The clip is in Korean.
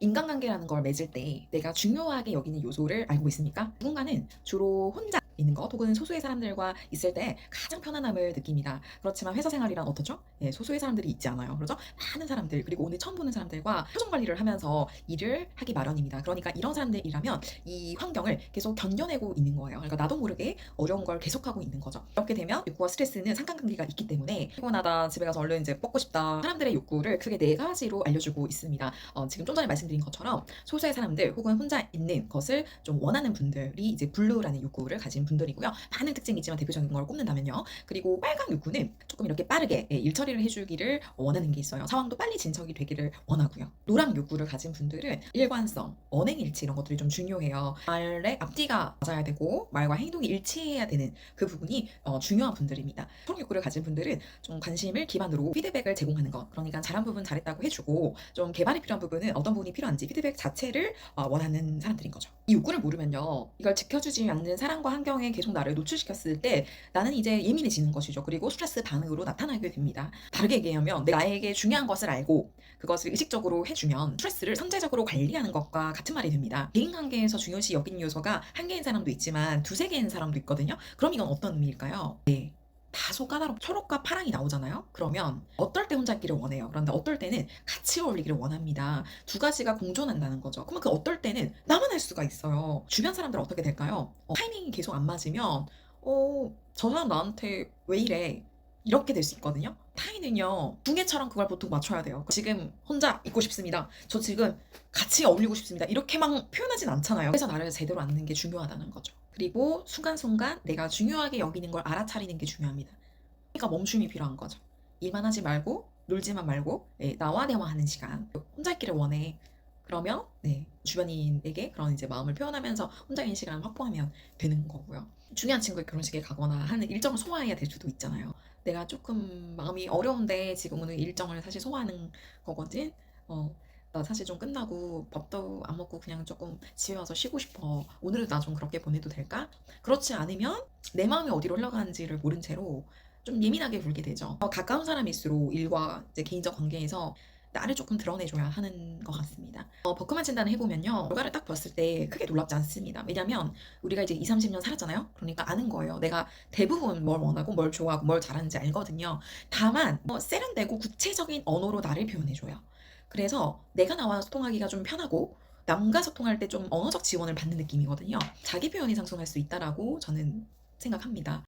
인간관계라는 걸 맺을 때 내가 중요하게 여기는 요소를 알고 있습니까? 누군가는 주로 혼자 있는 것 혹은 소수의 사람들과 있을 때 가장 편안함을 느낍니다. 그렇지만 회사 생활이란 어떻죠? 예, 소수의 사람들이 있지 않아요. 그렇죠? 많은 사람들 그리고 오늘 처음 보는 사람들과 표정 관리를 하면서 일을 하기 마련입니다. 그러니까 이런 사람들이라면 이 환경을 계속 견뎌내고 있는 거예요. 그러니까 나도 모르게 어려운 걸 계속하고 있는 거죠. 이렇게 되면 욕구와 스트레스는 상관관계가 있기 때문에 피곤하다 집에 가서 얼른 이제 뻗고 싶다 사람들의 욕구를 크게 네 가지로 알려주고 있습니다. 어, 지금 좀 전에 말씀드린 것처럼 소수의 사람들 혹은 혼자 있는 것을 좀 원하는 분들이 이제 블루라는 욕구를 가진 분들이고요. 많은 특징이 있지만 대표적인 걸 꼽는다면요. 그리고 빨강 욕구는 조금 이렇게 빠르게 예, 일 처리를 해주기를 원하는 게 있어요. 상황도 빨리 진척이 되기를 원하고요. 노랑 욕구를 가진 분들은 일관성, 언행일치 이런 것들이 좀 중요해요. 말의 앞뒤가 맞아야 되고 말과 행동이 일치해야 되는 그 부분이 어, 중요한 분들입니다. 초록 욕구를 가진 분들은 좀 관심을 기반으로 피드백을 제공하는 것. 그러니까 잘한 부분 잘했다고 해주고 좀 개발이 필요한 부분은 어떤 부분이 필요한지 피드백 자체를 어, 원하는 사람들인 거죠. 이 욕구를 모르면요. 이걸 지켜주지 않는 사람과 환경에 계속 나를 노출시켰을 때 나는 이제 예민해지는 것이죠. 그리고 스트레스 반응 으로 나타나게 됩니다. 다르게 얘기하면 나에게 중요한 것을 알고 그것을 의식적으로 해주면 스트레스를 선제적으로 관리하는 것과 같은 말이 됩니다. 대인관계에서 중요시 여기는 요소가 한 개인 사람도 있지만 두세 개인 사람도 있거든요. 그럼 이건 어떤 의미일까요? 네. 다소 까다롭 초록과 파랑이 나오잖아요. 그러면 어떨 때 혼자 있기를 원해요. 그런데 어떨 때는 같이 어울리기를 원합니다. 두 가지가 공존한다는 거죠. 그러면 그 어떨 때는 나만 할 수가 있어요. 주변 사람들 은 어떻게 될까요? 어, 타이밍이 계속 안 맞으면 어, 저 사람 나한테 왜 이래? 이렇게 될 수 있거든요. 타이는요, 붕해처럼 그걸 보통 맞춰야 돼요. 지금 혼자 있고 싶습니다. 저 지금 같이 어울리고 싶습니다. 이렇게만 표현하진 않잖아요. 그래서 나를 제대로 아는 게 중요하다는 거죠. 그리고 순간순간 내가 중요하게 여기는 걸 알아차리는 게 중요합니다. 그러니까 멈춤이 필요한 거죠. 일만 하지 말고 놀지만 말고 네, 나와 대화하는 시간. 혼자 있기를 원해. 그러면 네, 주변인에게 그런 이제 마음을 표현하면서 혼자 있는 시간을 확보하면 되는 거고요. 중요한 친구의 결혼식에 가거나 하는 일정을 소화해야 될 수도 있잖아요. 내가 조금 마음이 어려운데 지금 오늘 일정을 사실 소화하는 거거든. 어, 나 사실 좀 끝나고 밥도 안 먹고 그냥 조금 집에 와서 쉬고 싶어. 오늘은 나 좀 그렇게 보내도 될까? 그렇지 않으면 내 마음이 어디로 흘러가는지를 모른 채로 좀 예민하게 굴게 되죠. 어, 가까운 사람일수록 일과 이제 개인적 관계에서 나를 조금 드러내줘야 하는 것 같습니다. 어, 버크만 진단을 해보면요. 결과를 딱 봤을 때 크게 놀랍지 않습니다. 왜냐면 우리가 이제 2, 30년 살았잖아요. 그러니까 아는 거예요. 내가 대부분 뭘 원하고 뭘 좋아하고 뭘 잘하는지 알거든요. 다만 뭐 세련되고 구체적인 언어로 나를 표현해줘요. 그래서 내가 나와 소통하기가 좀 편하고 남과 소통할 때 좀 언어적 지원을 받는 느낌이거든요. 자기 표현이 상승할 수 있다라고 저는 생각합니다.